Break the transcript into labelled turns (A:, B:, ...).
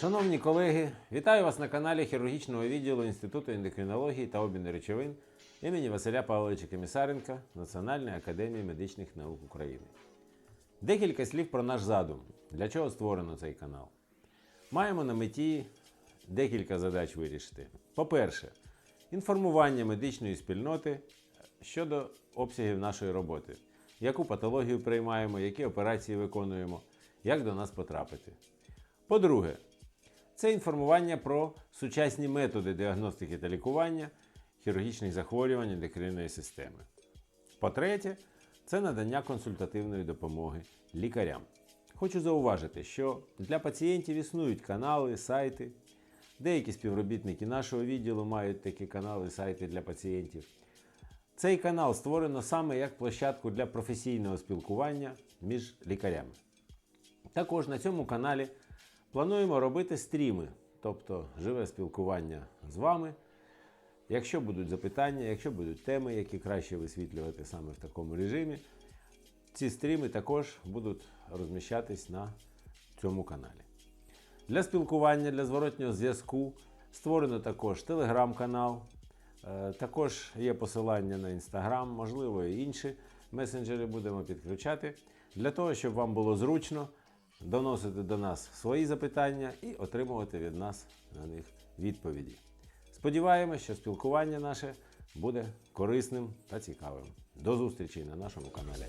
A: Шановні колеги, вітаю вас на каналі хірургічного відділу Інституту ендокринології та обміну речовин імені Василя Павловича Комісаренка Національної академії медичних наук України. Декілька слів про наш задум. Для чого створено цей канал? Маємо на меті декілька задач вирішити. По-перше, інформування медичної спільноти щодо обсягів нашої роботи, яку патологію приймаємо, які операції виконуємо, як до нас потрапити. По-друге, це інформування про сучасні методи діагностики та лікування хірургічних захворювань ендокринної системи. По-третє, це надання консультативної допомоги лікарям. Хочу зауважити, що для пацієнтів існують канали, сайти. Деякі співробітники нашого відділу мають такі канали, сайти для пацієнтів. Цей канал створено саме як площадку для професійного спілкування між лікарями. Також на цьому каналі плануємо робити стріми, тобто живе спілкування з вами. Якщо будуть запитання, якщо будуть теми, які краще висвітлювати саме в такому режимі, ці стріми також будуть розміщатись на цьому каналі. Для спілкування, для зворотнього зв'язку створено також телеграм-канал, е, також є посилання на інстаграм, можливо, і інші месенджери будемо підключати для того, щоб вам було зручно доносити до нас свої запитання і отримувати від нас на них відповіді. Сподіваємось, що спілкування наше буде корисним та цікавим. До зустрічі на нашому каналі.